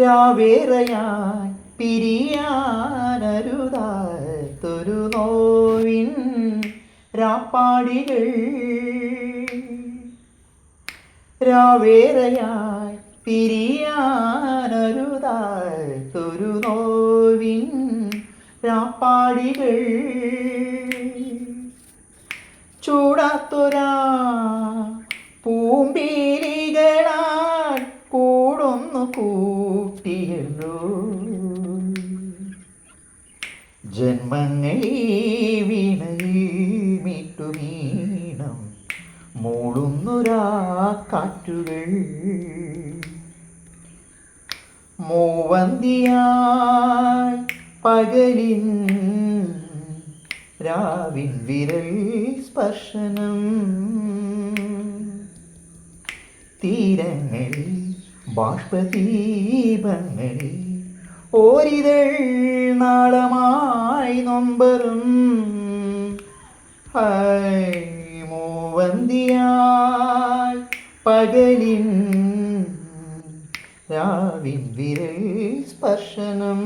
രാവേറയായി പിരിയാനരുതാത്തൊരു നോവിൻ രാപ്പാടികൾ. രാവേറയായി പിരിയാനരുതാത്തൊരു നോവിൻ രാപ്പാടികൾ. ചൂടാത്തൊരാ പൂമ്പീലികളാൽ കൂട്ടിയല്ലോ ജന്മങ്ങളെ വീണയിട്ടു മൂളുന്നൊരാ കാറ്റുകൾ. മൂവന്തിയായി പകലിൻ രാവിൻ വിരൽ സ്പർശനം. തീരങ്ങളിൽ ബാഷ്പദീപങ്ങളിൽ ഓരിതൾ നാളമായി നൊമ്പറും. മൂവന്തിയായി പകലിൻ രാവിൻ വിരൽ സ്പർശനം.